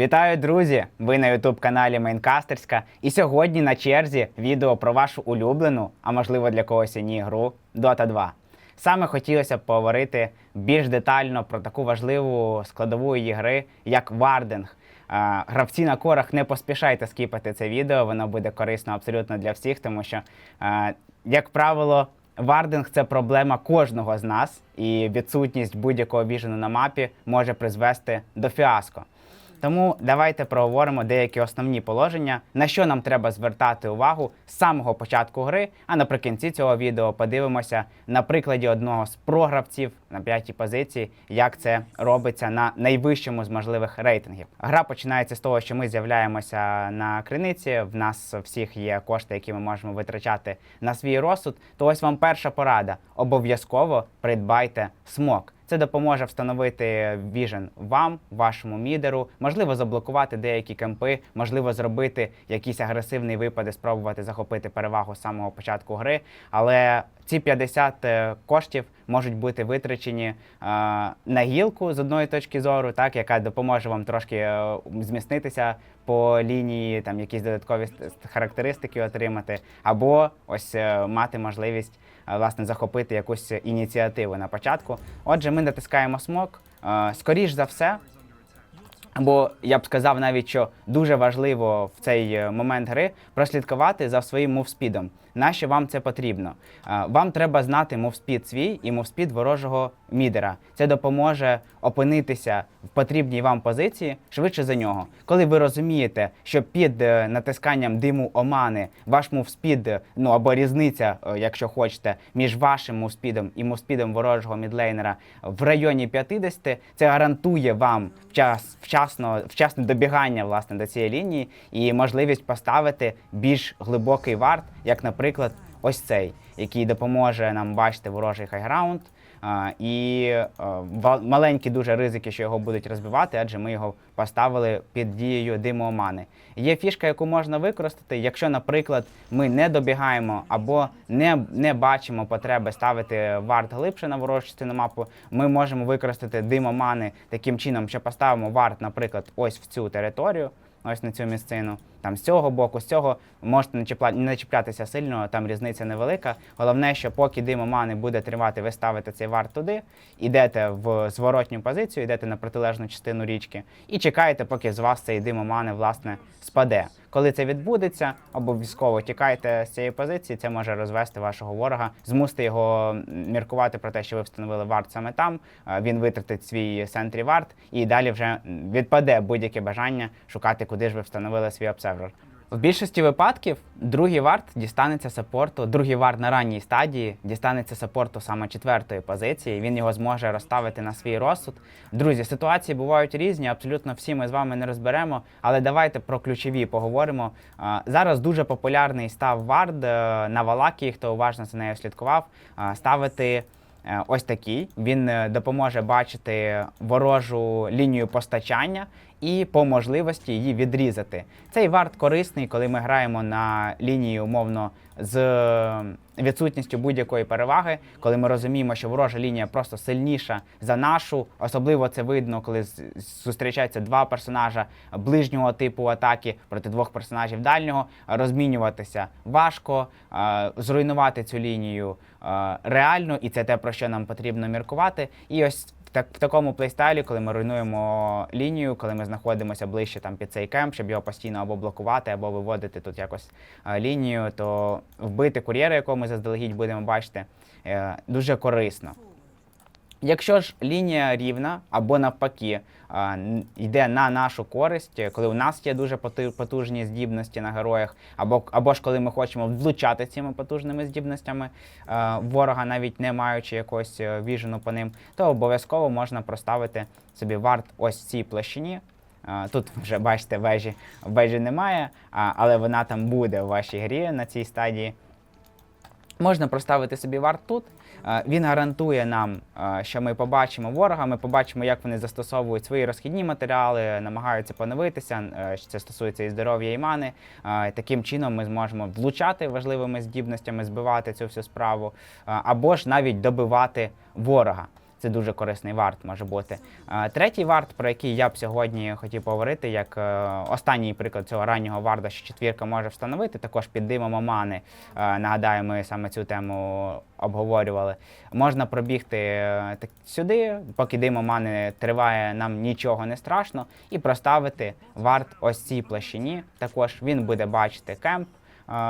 Вітаю, друзі! Ви на youtube каналі Майнкастерська. І сьогодні на черзі відео про вашу улюблену, а можливо для когось і ні, гру Dota 2. Саме хотілося б поговорити більш детально про таку важливу складову її гри, як вардинг. Гравці на корах не поспішайте скіпати це відео, воно буде корисно абсолютно для всіх, тому що, як правило, вардинг це проблема кожного з нас, і відсутність будь-якого віжену на мапі може призвести до фіаско. Тому давайте проговоримо деякі основні положення, на що нам треба звертати увагу з самого початку гри. А наприкінці цього відео подивимося на прикладі одного з програвців на п'ятій позиції, як це робиться на найвищому з можливих рейтингів. Гра починається з того, що ми з'являємося на криниці. В нас всіх є кошти, які ми можемо витрачати на свій розсуд. То ось вам перша порада: обов'язково придбайте смок. Це допоможе встановити Vision вам, вашому мідеру, можливо, заблокувати деякі кемпи, можливо, зробити якийсь агресивний випад спробувати захопити перевагу з самого початку гри. Але ці 50 е, коштів можуть бути витрачені е, на гілку з одної точки зору, так яка допоможе вам трошки е, зміцнитися по лінії, там якісь додаткові характеристики отримати, або ось е, мати можливість власне захопити якусь ініціативу на початку. Отже, ми натискаємо смок. Е, Скоріш за все, Бо я б сказав навіть, що дуже важливо в цей е, момент гри прослідкувати за своїм мувспідом. Нащо вам це потрібно? Вам треба знати мувспід свій і мувспід ворожого мідера. Це допоможе опинитися в потрібній вам позиції швидше за нього. Коли ви розумієте, що під е, натисканням диму омани ваш мувспід, е, ну або різниця, якщо хочете, між вашим мувспідом і мувспідом ворожого мідлейнера в районі 50, це гарантує вам вчас, вчасно, вчасне добігання власне до цієї лінії і можливість поставити більш глибокий варт, як, наприклад, ось цей, який допоможе нам бачити ворожий хайграунд. І е, маленькі дуже ризики, що його будуть розбивати, адже ми його поставили під дією диму омани. Є фішка, яку можна використати, якщо, наприклад, ми не добігаємо або не, не бачимо потреби ставити варт глибше на ворожу частину мапу, ми можемо використати дим омани таким чином, що поставимо варт, наприклад, ось в цю територію. Ось на цю місцину, там з цього боку, з цього можете не чіпла- не чіплятися сильно, там різниця невелика. Головне, що поки дим омани буде тривати, ви ставите цей варт туди, йдете в зворотню позицію, йдете на протилежну частину річки і чекаєте, поки з вас цей дим омани власне спаде. Коли це відбудеться, обов'язково тікайте з цієї позиції. Це може розвести вашого ворога, змусити його міркувати про те, що ви встановили варт саме там. Він витратить свій сентрі варт, і далі вже відпаде будь-яке бажання шукати, куди ж ви встановили свій обсервер. В більшості випадків другий варт дістанеться саппорту, другий варт на ранній стадії дістанеться саппорту саме четвертої позиції. Він його зможе розставити на свій розсуд. Друзі, ситуації бувають різні, абсолютно всі ми з вами не розберемо, але давайте про ключові поговоримо. Зараз дуже популярний став вард е, на Валакії, хто уважно за нею слідкував, ставити. Е, Ось такий. Він е, допоможе бачити ворожу лінію постачання і по можливості її відрізати. Цей варт корисний, коли ми граємо на лінії умовно з відсутністю будь-якої переваги, коли ми розуміємо, що ворожа лінія просто сильніша за нашу. Особливо це видно, коли зустрічаються два персонажа ближнього типу атаки проти двох персонажів дальнього. Розмінюватися важко, е, зруйнувати цю лінію е, реально, і це те, про що нам потрібно міркувати. І ось так, в такому плейстайлі, коли ми руйнуємо лінію, коли ми знаходимося ближче там під цей кемп, щоб його постійно або блокувати, або виводити тут якось е, лінію, то вбити кур'єра, якого ми заздалегідь будемо бачити, е, дуже корисно. Якщо ж лінія рівна або навпаки йде на нашу користь, коли у нас є дуже потужні здібності на героях, або, або ж коли ми хочемо влучати цими потужними здібностями ворога, навіть не маючи якогось е, віжену по ним, то обов'язково можна проставити собі варт ось цій площині. Тут вже бачите, вежі, вежі немає, але вона там буде у вашій грі на цій стадії. Можна проставити собі варт тут. Він гарантує нам, що ми побачимо ворога, ми побачимо, як вони застосовують свої розхідні матеріали, намагаються поновитися. е, Це стосується і здоров'я, і мани. Таким чином ми зможемо влучати важливими здібностями, збивати цю всю справу, або ж навіть добивати ворога. Це дуже корисний варт може бути. Третій варт, про який я б сьогодні хотів поговорити, як е, останній приклад цього раннього варда, що четвірка може встановити, також під димом омани. Нагадаю, ми саме цю тему обговорювали. Можна пробігти е, так сюди, поки дим омани триває, нам нічого не страшно, і проставити варт ось цій площині. Також він буде бачити кемп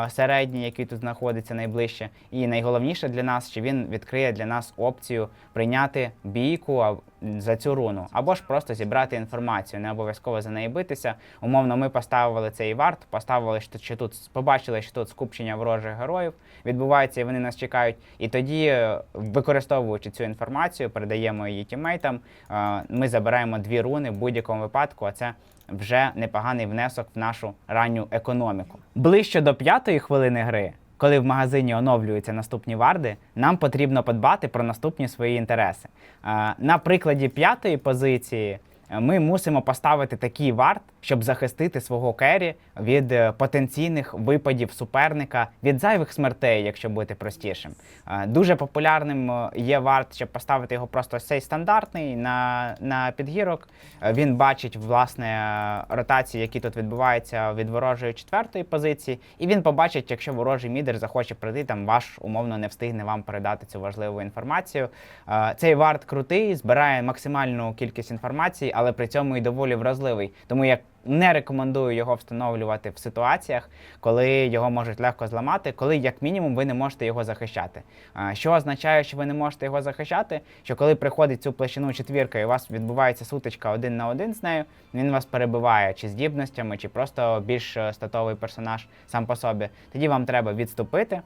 середній, який тут знаходиться найближче. І найголовніше для нас, що він відкриє для нас опцію прийняти бійку за цю руну, або ж просто зібрати інформацію, не обов'язково за неї битися. Умовно, ми поставили цей варт, поставили, що, тут побачили, що тут скупчення ворожих героїв відбувається, і вони нас чекають. І тоді, е, використовуючи цю інформацію, передаємо її тіммейтам. е, Ми забираємо дві руни в будь-якому випадку. А це вже непоганий внесок в нашу ранню економіку. Ближче до п'ятої хвилини гри, коли в магазині оновлюються наступні варди, нам потрібно подбати про наступні свої інтереси. Е, На прикладі п'ятої позиції е, ми мусимо поставити такий варт, щоб захистити свого кері від е, потенційних випадів суперника, від зайвих смертей, якщо бути простішим. Е, Дуже популярним е, є варт, щоб поставити його просто цей стандартний на, на підгірок. Він бачить власне ротації, які тут відбуваються від ворожої четвертої позиції, і він побачить, якщо ворожий мідер захоче прийти, там ваш умовно не встигне вам передати цю важливу інформацію. Цей варт крутий, збирає максимальну кількість інформації, але при цьому і доволі вразливий. Тому я не рекомендую його встановлювати в ситуаціях, коли його можуть легко зламати, коли як мінімум ви не можете його захищати. Що означає, що ви не можете його захищати? Що коли приходить цю площину четвірка і у вас відбувається сутичка один на один з нею, він вас перебиває чи здібностями, чи просто більш е, статовий персонаж сам по собі. Тоді вам треба відступити.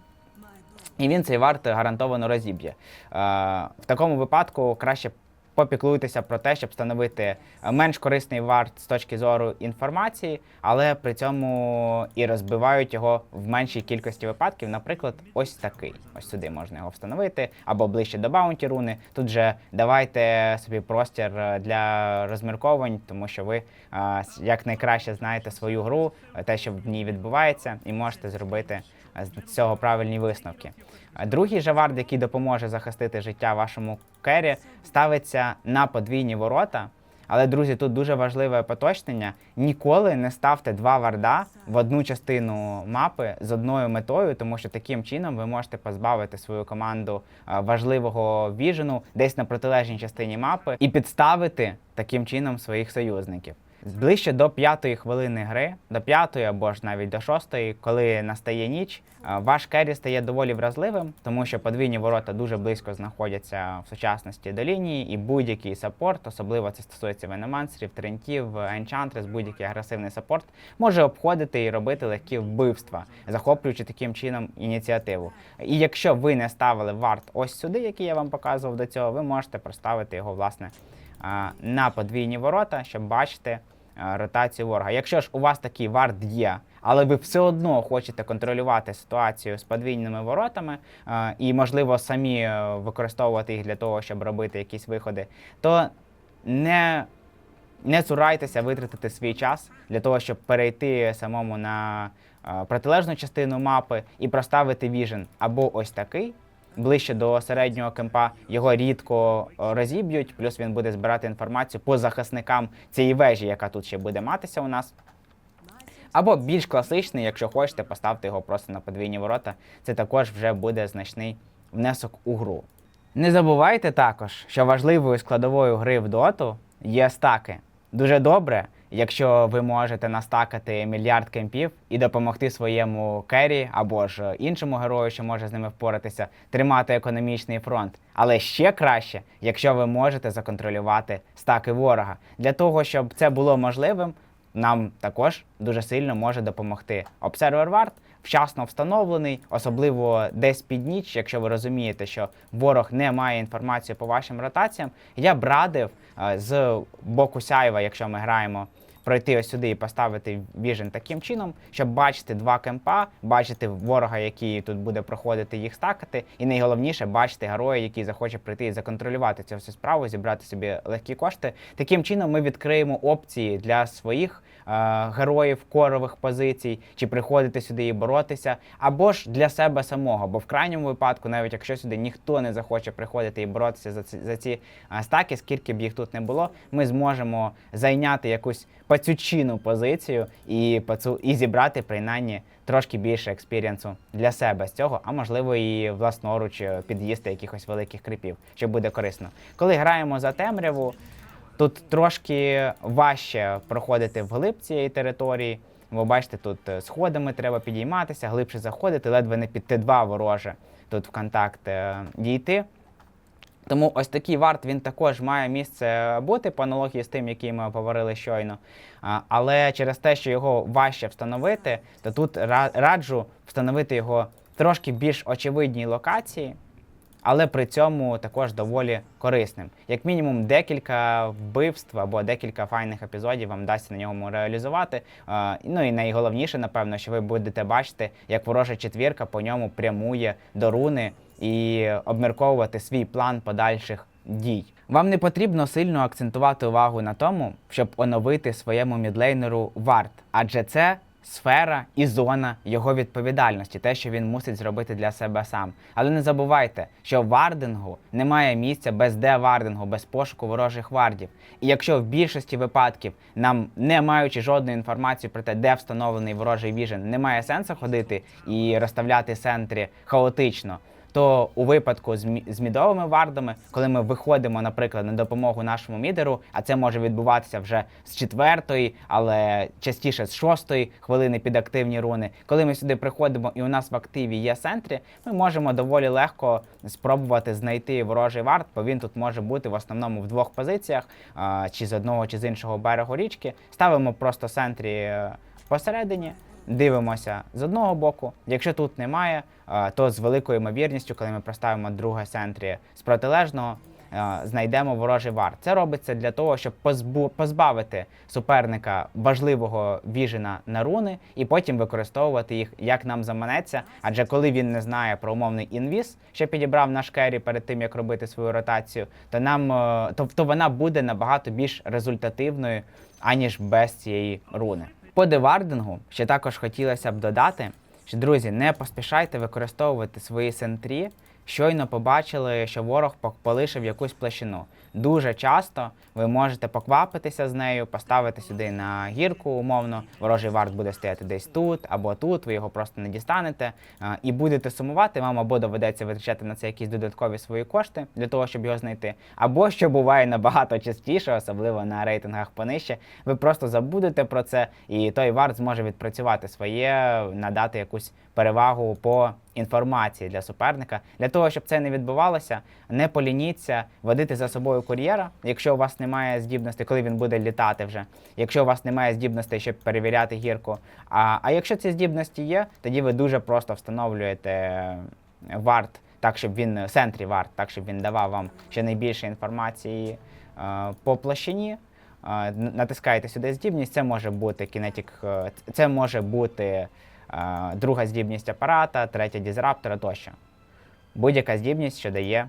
І він цей варт гарантовано розіб'є. Е, в такому випадку краще попіклуйтеся про те, щоб встановити е, менш корисний варт з точки зору інформації, але при цьому і розбивають його в меншій кількості випадків. Наприклад, ось такий. Ось сюди можна його встановити, або ближче до баунті руни. Тут же давайте собі простір е, для розмірковань, тому що ви е, як найкраще знаєте свою гру, те, що в ній відбувається, і можете зробити з цього правильні висновки. Е, Другий же вард, який допоможе захистити життя вашому кері, ставиться на подвійні ворота. Але, друзі, тут дуже важливе поточнення. Ніколи не ставте два варда в одну частину мапи з одною метою, тому що таким чином ви можете позбавити свою команду е, важливого віжену десь на протилежній частині мапи і підставити таким чином своїх союзників. Ближче до п'ятої хвилини гри, до п'ятої або ж навіть до шостої, коли настає ніч, е, ваш кері стає доволі вразливим, тому що подвійні ворота дуже близько знаходяться в сучасності до лінії, і будь-який саппорт, особливо це стосується веномансерів, трентів, енчантрес, будь-який агресивний саппорт, може обходити і робити легкі вбивства, захоплюючи таким чином ініціативу. І якщо ви не ставили варт ось сюди, який я вам показував до цього, ви можете проставити його власне на подвійні ворота, щоб бачити ротацію ворога. Якщо ж у вас такий вард є, але ви все одно хочете контролювати ситуацію з подвійними воротами а, і, можливо, самі е, використовувати їх для того, щоб робити якісь виходи, то не, не цурайтеся витратити свій час для того, щоб перейти самому на е, протилежну частину мапи і проставити віжен або ось такий, ближче до середнього кемпа, його рідко е, розіб'ють, плюс він буде збирати інформацію по захисникам цієї вежі, яка тут ще буде матися у нас. Або більш класичний, якщо хочете, поставте його просто на подвійні ворота. Це також вже буде значний внесок у гру. Не забувайте також, що важливою складовою гри в доту є стаки. Дуже добре, якщо ви можете настакати мільярд кемпів і допомогти своєму кері або ж іншому герою, що може з ними впоратися, тримати економічний фронт. Але ще краще, якщо ви можете законтролювати стаки ворога. Для того, щоб це було можливим, нам також дуже сильно може допомогти Observer Ward, вчасно встановлений, особливо десь під ніч, якщо ви розумієте, що ворог не має інформації по вашим ротаціям. Я б радив е, з боку сяйва, якщо ми граємо пройти ось сюди і поставити віжен таким чином, щоб бачити два кемпа, бачити ворога, який тут буде проходити, їх стакати, і найголовніше бачити героя, який захоче прийти і законтролювати цю всю справу, зібрати собі легкі кошти. Таким чином ми відкриємо опції для своїх героїв корових позицій, чи приходити сюди і боротися, або ж для себе самого. Бо в крайньому випадку, навіть якщо сюди ніхто не захоче приходити і боротися за ці за ці е, стаки, скільки б їх тут не було, ми зможемо зайняти якусь пацючину позицію і пацу і зібрати принаймні трошки більше експірієнсу для себе з цього, а можливо і власноруч е, під'їсти якихось великих крипів, що буде корисно. Коли граємо за темряву, тут трошки важче проходити вглиб цієї території. Ви бачите, тут е, сходами треба підійматися, глибше заходити, ледве не під Т2 вороже тут в контакт е, дійти. Тому ось такий варт він також має місце бути по аналогії з тим, який ми говорили щойно. Але через те, що його важче встановити, то тут ра- раджу встановити його трошки більш очевидній локації, але при цьому також доволі корисним. Як мінімум, декілька вбивств або декілька файних епізодів вам вдасться на ньому реалізувати. Ну і найголовніше, напевно, що ви будете бачити, як ворожа четвірка по ньому прямує до руни і обмірковувати свій план подальших дій. Вам не потрібно сильно акцентувати увагу на тому, щоб оновити своєму мідлейнеру варт, адже це сфера і зона його відповідальності, те, що він мусить зробити для себе сам. Але не забувайте, що вардингу немає місця без девардингу, без пошуку ворожих вардів. І якщо в більшості випадків нам, не маючи жодної інформації про те, де встановлений ворожий віжен, немає сенсу ходити і розставляти центрі хаотично. То у випадку з, мі- з мідовими вардами, коли ми виходимо, наприклад, на допомогу нашому мідеру, а це може відбуватися вже з четвертої, але частіше з шостої хвилини під активні руни. Коли ми сюди приходимо і у нас в активі є центрі, ми можемо доволі легко спробувати знайти ворожий вард, бо він тут може бути в основному в двох позиціях, чи з одного, чи з іншого берегу річки. Ставимо просто центрі е, посередині. Дивимося з одного боку. Якщо тут немає, е, то з великою ймовірністю, коли ми проставимо друге центрі з протилежного, е, знайдемо ворожий вар. Це робиться для того, щоб позбавити суперника важливого віжена на руни і потім використовувати їх як нам заманеться. Адже коли він не знає про умовний інвіз, що підібрав наш керрі перед тим, як робити свою ротацію, то нам е, то, то вона буде набагато більш результативною, аніж без цієї руни. По девардингу ще також хотілося б додати, що друзі, не поспішайте використовувати свої сентрі. Щойно побачили, що ворог полишив якусь площину. Дуже часто ви можете поквапитися з нею, поставити сюди на гірку, умовно. Ворожий варт буде стояти десь тут або тут. Ви його просто не дістанете і будете сумувати. Вам або доведеться витрачати на це якісь додаткові свої кошти для того, щоб його знайти, або що буває набагато частіше, особливо на рейтингах понижче, ви просто забудете про це, і той варт зможе відпрацювати своє, надати якусь перевагу по інформації для суперника. Для того, щоб це не відбувалося, не полініться водити за собою кур'єра, якщо у вас немає здібностей, коли він буде літати вже. Якщо у вас немає здібностей, щоб перевіряти гірку. А, а якщо ці здібності є, тоді ви дуже просто встановлюєте е, варт. Так, щоб він центрі варт, так щоб він давав вам ще найбільше інформації е, по площині. Е, натискаєте сюди здібність. Це може бути кінетік, е, це може бути друга здібність апарата, третя дізраптора тощо. Будь-яка здібність, що дає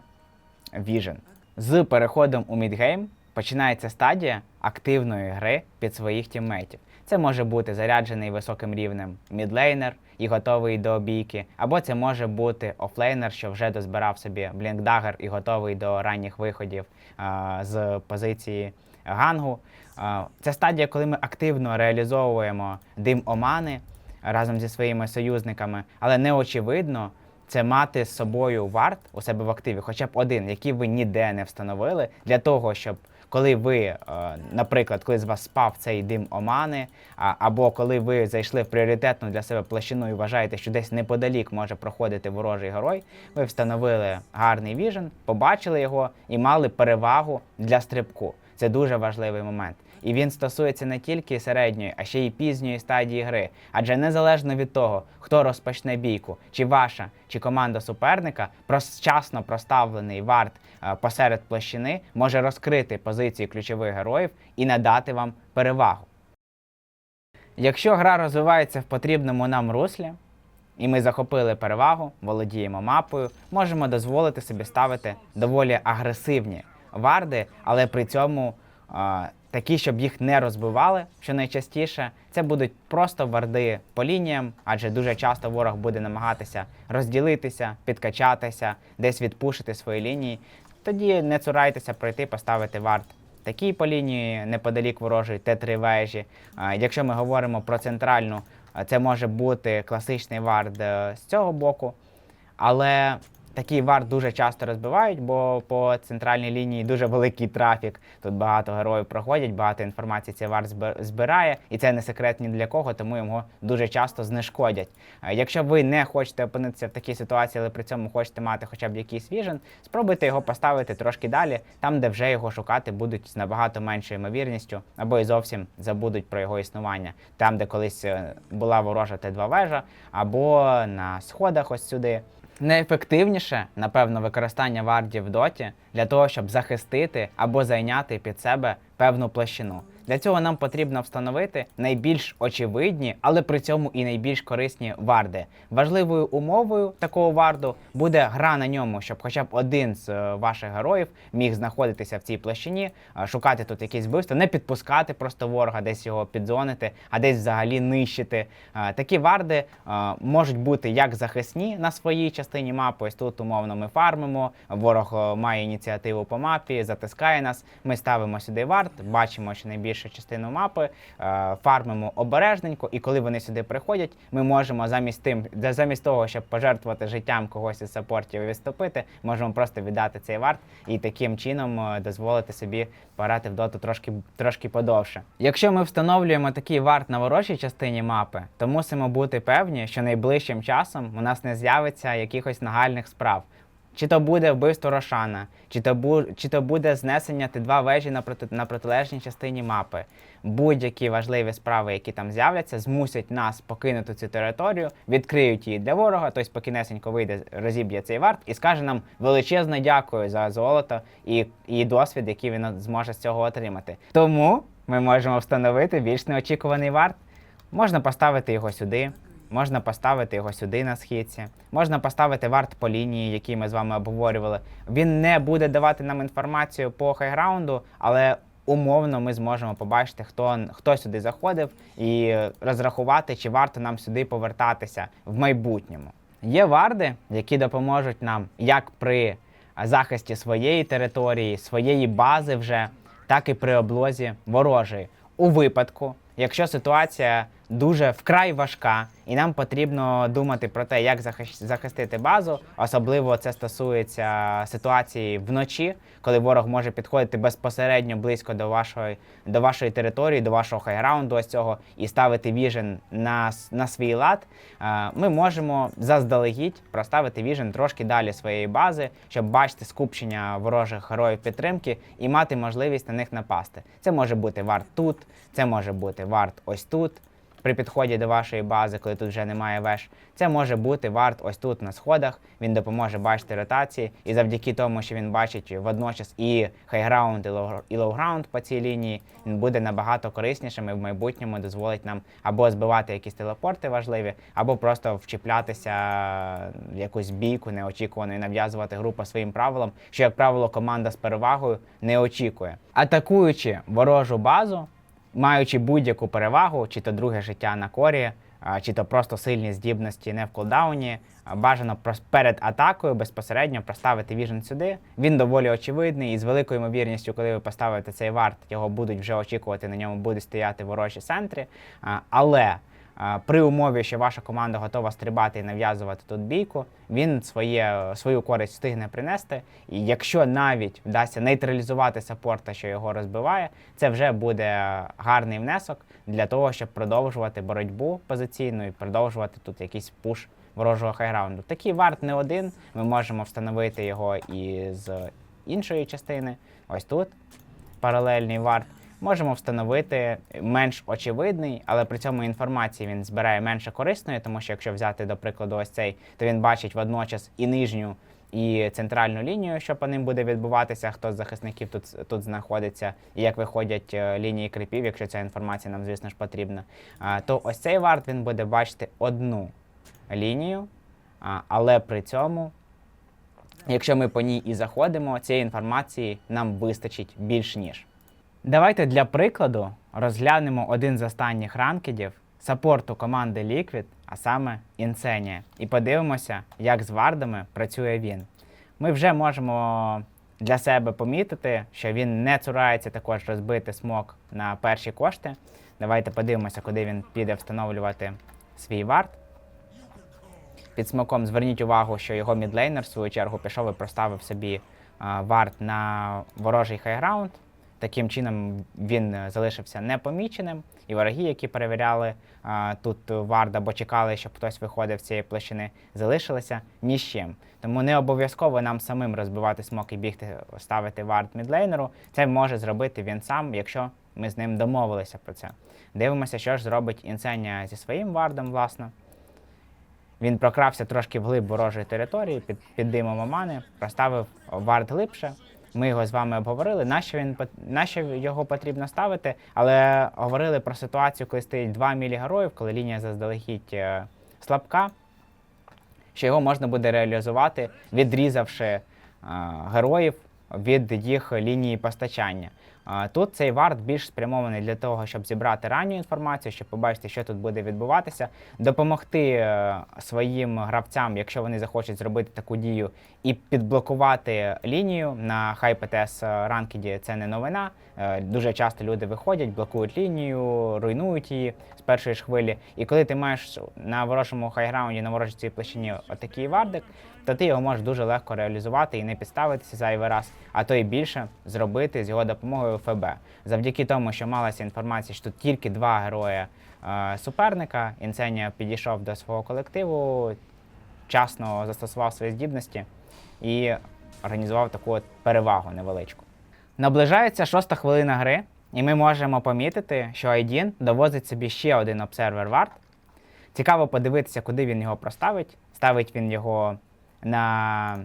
Vision. З переходом у мідгейм починається стадія активної гри під своїх тіммейтів. Це може бути заряджений високим рівнем мідлейнер і готовий до бійки, або це може бути офлейнер, що вже дозбирав собі блінкдагер і готовий до ранніх виходів а, з позиції гангу. А, Це стадія, коли ми активно реалізовуємо дим омани разом зі своїми союзниками, але не очевидно це мати з собою варт у себе в активі, хоча б один, який ви ніде не встановили, для того, щоб коли ви, е, наприклад, коли з вас спав цей дим омани, або коли ви зайшли в пріоритетну для себе площину і вважаєте, що десь неподалік може проходити ворожий герой, ви встановили гарний віжен, побачили його і мали перевагу для стрибку. Це дуже важливий момент. І він стосується не тільки середньої, а ще й пізньої стадії гри. Адже незалежно від того, хто розпочне бійку, чи ваша, чи команда суперника, вчасно проставлений варт е, посеред площини може розкрити позиції ключових героїв і надати вам перевагу. Якщо гра розвивається в потрібному нам руслі, і ми захопили перевагу, володіємо мапою, можемо дозволити собі ставити доволі агресивні варди, але при цьому а, такі, щоб їх не розбивали, що найчастіше, це будуть просто варди по лініям, адже дуже часто ворог буде намагатися розділитися, підкачатися, десь відпушити свої лінії. Тоді не цурайтеся пройти, поставити вард такий по лінії неподалік ворожої Т3 вежі. Якщо ми говоримо про центральну, це може бути класичний вард е, з цього боку. Але такий вард дуже часто розбивають, бо по центральній лінії дуже великий трафік. Тут багато героїв проходять, багато інформації цей збе- збирає, і це не секрет ні для кого, тому його дуже часто знешкодять. Е, Якщо ви не хочете опинитися в такій ситуації, але при цьому хочете мати хоча б якийсь віжен, спробуйте його поставити трошки далі, там, де вже його шукати будуть з набагато меншою ймовірністю, або і зовсім забудуть про його існування. Там, де колись е, була ворожа Т2 вежа, або на сходах ось сюди. Найефективніше, напевно, використання вардів в доті для того, щоб захистити або зайняти під себе певну площину. Для цього нам потрібно встановити найбільш очевидні, але при цьому і найбільш корисні варди. Важливою умовою такого варду буде гра на ньому, щоб хоча б один з е, ваших героїв міг знаходитися в цій площині, е, шукати тут якісь вбивства, не підпускати просто ворога, десь його підзонити, а десь взагалі нищити. Е, Такі варди можуть бути як захисні на своїй частині мапи. Ось тут умовно ми фармимо. Ворог має ініціативу по мапі, затискає нас. Ми ставимо сюди вард, бачимо, що найбільшу частину мапи е, фармимо обережненько, і коли вони сюди приходять, ми можемо замість тим, замість того, щоб пожертвувати життям когось із саппортів і відступити, можемо просто віддати цей вард і таким чином е, дозволити собі пограти в доту трошки, трошки подовше. Якщо ми встановлюємо такий вард на ворожій частині мапи, то мусимо бути певні, що найближчим часом у нас не з'явиться якихось нагальних справ. Чи то буде вбивство Рошана, чи то, бу, чи то буде знесення Т2 вежі на, проти, на протилежній частині мапи. Будь-які важливі справи, які там з'являться, змусять нас покинути цю територію, відкриють її для ворога, той спокійнесенько вийде, розіб'є цей варт і скаже нам величезне дякую за золото і, і досвід, який він зможе з цього отримати. Тому ми можемо встановити більш неочікуваний варт. Можна поставити його сюди. Можна поставити його сюди на східці, можна поставити варт по лінії, який ми з вами обговорювали. Він не буде давати нам інформацію по хайграунду, але умовно ми зможемо побачити, хто, хто сюди заходив, і розрахувати, чи варто нам сюди повертатися в майбутньому. Є варди, які допоможуть нам як при захисті своєї території, своєї бази вже, так і при облозі ворожої. У випадку, якщо ситуація дуже вкрай важка, і нам потрібно думати про те, як захистити базу. Особливо це стосується ситуації вночі, коли ворог може підходити безпосередньо близько до вашої, до вашої території, до вашого хайграунду ось цього і ставити віжен на, на свій лад. Ми можемо заздалегідь проставити віжен трошки далі своєї бази, щоб бачити скупчення ворожих героїв підтримки і мати можливість на них напасти. Це може бути варт тут, це може бути варт ось тут при підході до вашої бази, коли тут вже немає веж. Це може бути варт ось тут на сходах. Він допоможе бачити ротації, і завдяки тому, що він бачить водночас і хайграунд, і лоу- лоуграунд по цій лінії, він буде набагато кориснішим і в майбутньому дозволить нам або збивати якісь телепорти важливі, або просто вчіплятися в якусь бійку неочікувану і нав'язувати гру по своїм правилам, що, як правило, команда з перевагою не очікує. Атакуючи ворожу базу, маючи будь-яку перевагу, чи то друге життя на корі, чи то просто сильні здібності не в кулдауні, бажано перед атакою безпосередньо проставити віжен сюди. Він доволі очевидний, і з великою ймовірністю, коли ви поставите цей варт, його будуть вже очікувати, на ньому будуть стояти ворожі центри. Але при умові, що ваша команда готова стрибати і нав'язувати тут бійку, він своє, свою користь встигне принести. І якщо навіть вдасться нейтралізувати саппорта, що його розбиває, це вже буде гарний внесок для того, щоб продовжувати боротьбу позиційну і продовжувати тут якийсь пуш ворожого хайграунду. Такий варт не один. Ми можемо встановити його і з іншої частини. Ось тут паралельний варт. Можемо встановити менш очевидний, але при цьому інформації він збирає менше корисної, тому що якщо взяти, до прикладу, ось цей, то він бачить водночас і нижню, і центральну лінію, що по ним буде відбуватися, хто з захисників тут, тут знаходиться, і як виходять е, лінії крипів, якщо ця інформація нам, звісно ж, потрібна, то ось цей варт він буде бачити одну лінію, але при цьому, якщо ми по ній і заходимо, цієї інформації нам вистачить більш ніж. Давайте для прикладу розглянемо один з останніх ранкедів саппорту команди Liquid, а саме Insenia, і подивимося, як з вардами працює він. Ми вже можемо для себе помітити, що він не цурається також розбити смок на перші кошти. Давайте подивимося, куди він піде встановлювати свій вард. Під смоком зверніть увагу, що його мідлейнер, в свою чергу, пішов і проставив собі вард на ворожий хайграунд. Таким чином він е, залишився непоміченим, і вороги, які перевіряли а, тут вард або чекали, щоб хтось виходив з цієї площини, залишилися ні з чим. Тому не обов'язково нам самим розбивати смок і бігти, ставити вард мідлейнеру. Це може зробити він сам, якщо ми з ним домовилися про це. Дивимося, що ж зробить Інсенія зі своїм вардом, власне. Він прокрався трошки вглиб ворожої території під, під димом омани, проставив вард глибше. Ми його з вами обговорили, нащо він пот- нащо його потрібно ставити, але говорили про ситуацію, коли стоїть два мілі героїв, коли лінія заздалегідь е, слабка, що його можна буде реалізувати, відрізавши е, героїв від їх лінії постачання. Тут цей вард більш спрямований для того, щоб зібрати ранню інформацію, щоб побачити, що тут буде відбуватися, допомогти е, своїм гравцям, якщо вони захочуть зробити таку дію, і підблокувати лінію на High PTS ранкеді. Це не новина. Е, Дуже часто люди виходять, блокують лінію, руйнують її з першої ж хвилі. І коли ти маєш на ворожому хайграунді, на ворожій площині отакий вардик, то ти його можеш дуже легко реалізувати і не підставитися зайвий раз, а то і більше зробити з його допомогою ФБ. Завдяки тому, що малася інформація, що тут тільки два герої е, суперника, Інсенія підійшов до свого колективу, вчасно застосував свої здібності і організував таку от перевагу невеличку. Наближається шоста хвилина гри, і ми можемо помітити, що Айдін довозить собі ще один обсервер варт. Цікаво подивитися, куди він його проставить. Ставить він його на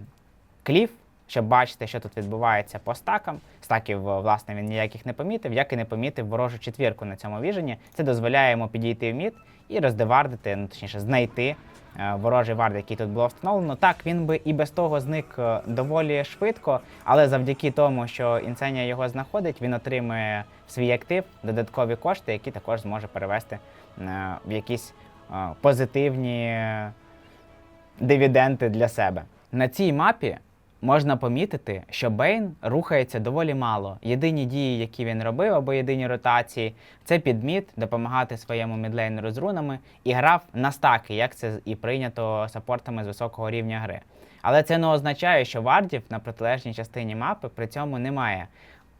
кліф, щоб бачити, що тут відбувається по стакам. Стаків, власне, він ніяких не помітив, як і не помітив ворожу четвірку на цьому віжені. Це дозволяє йому підійти в мід і роздевардити, ну точніше, знайти е, ворожий вард, який тут було встановлено. Так, він би і без того зник е, доволі швидко, але завдяки тому, що інсенія його знаходить, він отримує в свій актив додаткові кошти, які також зможе перевести е, в якісь е, позитивні дивіденди для себе. На цій мапі можна помітити, що Бейн рухається доволі мало. Єдині дії, які він робив, або єдині ротації, це підміт, допомагати своєму мідлейнеру з рунами і грав на стаки, як це і прийнято саппортами з високого рівня гри. Але це не означає, що вардів на протилежній частині мапи при цьому немає.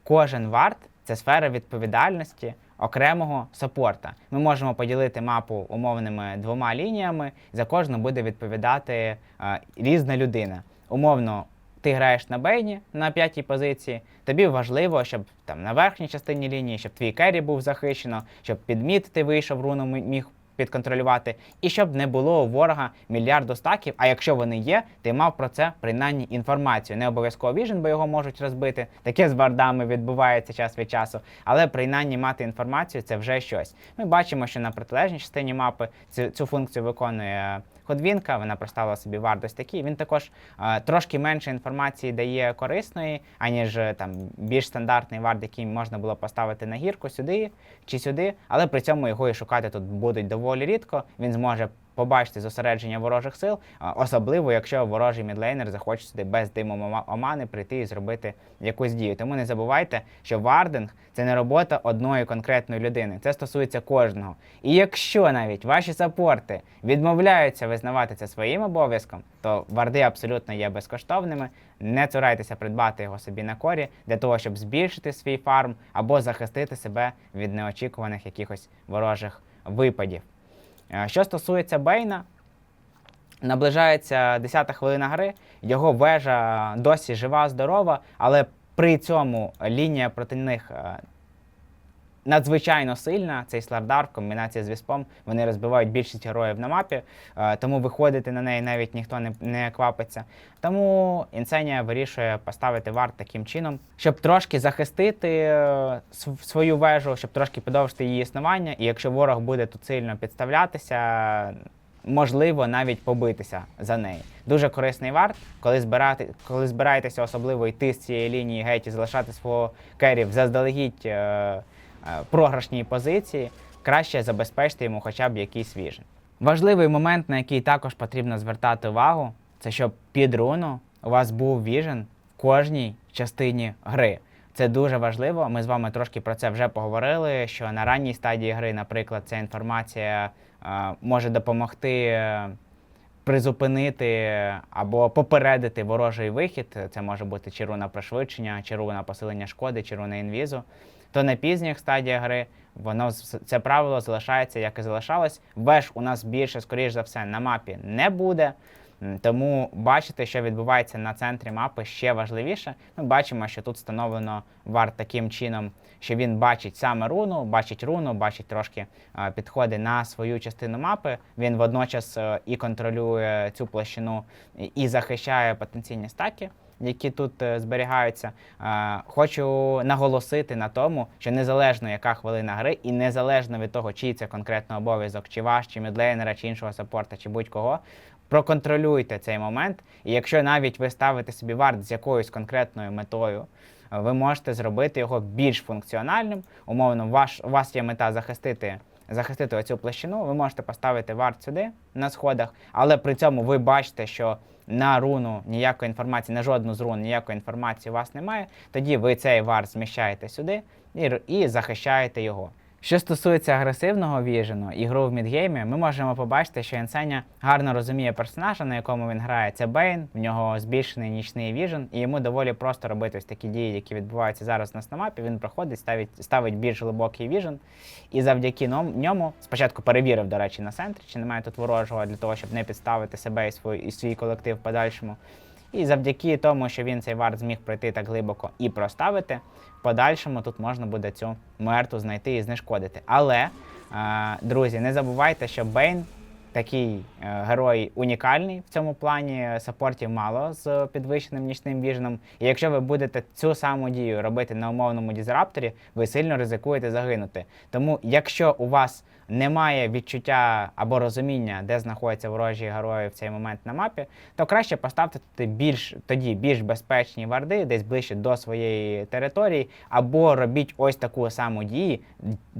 Кожен вард це сфера відповідальності окремого саппорта. Ми можемо поділити мапу умовними двома лініями, за кожну буде відповідати е, різна людина. Умовно, ти граєш на бейні на п'ятій позиції. Тобі важливо, щоб там на верхній частині лінії, щоб твій керрі був захищено, щоб підміт ти вийшов, руну міг підконтролювати, і щоб не було у ворога мільярду стаків. А якщо вони є, ти мав про це принаймні інформацію. Не обов'язково віжен, бо його можуть розбити. Таке з вардами відбувається час від часу. Але принаймні мати інформацію це вже щось. Ми бачимо, що на протилежній частині мапи цю, цю функцію виконує. Ходвінка, вона проставила собі вартість такі. Він також е, трошки менше інформації дає корисної, аніж е, там більш стандартний вард, який можна було поставити на гірку сюди чи сюди, але при цьому його і шукати тут будуть доволі рідко. Він зможе побачити зосередження ворожих сил, особливо якщо ворожий мідлейнер захоче сюди без диму омани прийти і зробити якусь дію. Тому не забувайте, що вардинг це не робота одної конкретної людини. Це стосується кожного. І якщо навіть ваші саппорти відмовляються визнавати це своїм обов'язком, то варди абсолютно є безкоштовними. Не цурайтеся придбати його собі на корі для того, щоб збільшити свій фарм або захистити себе від неочікуваних якихось ворожих випадів. Е, Що стосується Бейна, наближається 10-та хвилина гри, його вежа досі жива, здорова, але при цьому лінія проти них е, надзвичайно сильна. Цей слардар в комбінації з віспом вони розбивають більшість героїв на мапі, е, тому виходити на неї навіть ніхто не, не квапиться. Тому інсенія вирішує поставити варт таким чином, щоб трошки захистити е, свою вежу, щоб трошки подовжити її існування. І якщо ворог буде тут сильно підставлятися, можливо навіть побитися за неї. Дуже корисний варт, коли збирати, коли збираєтеся особливо йти з цієї лінії геть і залишати свого кері в заздалегідь е, програшній позиції, краще забезпечити йому хоча б якийсь віжен. Важливий момент, на який також потрібно звертати увагу, це щоб під руну у вас був віжен в кожній частині гри. Це дуже важливо. Ми з вами трошки про це вже поговорили. Що на ранній стадії гри, наприклад, ця інформація е, може допомогти е, призупинити або попередити ворожий вихід. Це може бути чи пришвидшення, чи руна посилення шкоди, чи руна інвізу. То на пізніх стадіях гри воно це правило залишається, як і залишалось. Веж у нас більше, скоріш за все, на мапі не буде. Тому бачити, що відбувається на центрі мапи, ще важливіше. Ми бачимо, що тут встановлено варт таким чином, що він бачить саме руну, бачить руну, бачить трошки е, підходи на свою частину мапи. Він водночас е, і контролює цю площину і- захищає потенційні стаки. Які тут е, зберігаються, хочу наголосити на тому, що незалежно яка хвилина гри, і незалежно від того, чий це конкретно обов'язок, чи ваш, чи мідлейнера, чи іншого саппорта, чи будь-кого, проконтролюйте цей момент. І якщо навіть ви ставите собі варт з якоюсь конкретною метою, ви можете зробити його більш функціональним. Умовно, ваш, у вас є мета захистити. Захистити оцю площину, ви можете поставити варт сюди на сходах, але при цьому ви бачите, що на руну ніякої інформації, на жодну з рун ніякої інформації у вас немає. Тоді ви цей варт зміщаєте сюди і, і захищаєте його. Що стосується агресивного віжену, ігру в мідгеймі, ми можемо побачити, що Інсеня гарно розуміє персонажа, на якому він грає. Це Бейн, в нього збільшений нічний віжен, і йому доволі просто робити ось такі дії, які відбуваються зараз у нас на мапі. Він проходить, ставить, ставить більш глибокий віжен. І завдяки ньому спочатку перевірив, до речі, на центрі, чи немає тут ворожого для того, щоб не підставити себе і свій, і свій колектив в подальшому. І завдяки тому, що він цей варт зміг пройти так глибоко і проставити, в подальшому тут можна буде цю мертву знайти і знешкодити. Але, друзі, не забувайте, що Бейн такий е, герой унікальний в цьому плані. Саппортів мало з підвищеним нічним віженом. І якщо ви будете цю саму дію робити на умовному дізрапторі, ви сильно ризикуєте загинути. Тому, якщо у вас немає відчуття або розуміння, де знаходяться ворожі герої в цей момент на мапі, то краще поставте туди більш тоді більш безпечні варди, десь ближче до своєї території, або робіть ось таку саму дію,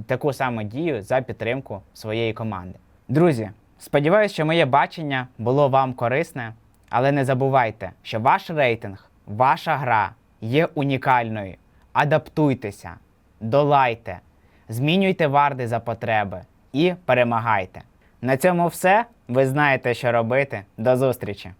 таку саму дію за підтримку своєї команди. Друзі, сподіваюся, що моє бачення було вам корисне, але не забувайте, що ваш рейтинг, ваша гра є унікальною. Адаптуйтеся, долайте, змінюйте варди за потреби і перемагайте. На цьому все. Ви знаєте, що робити. До зустрічі!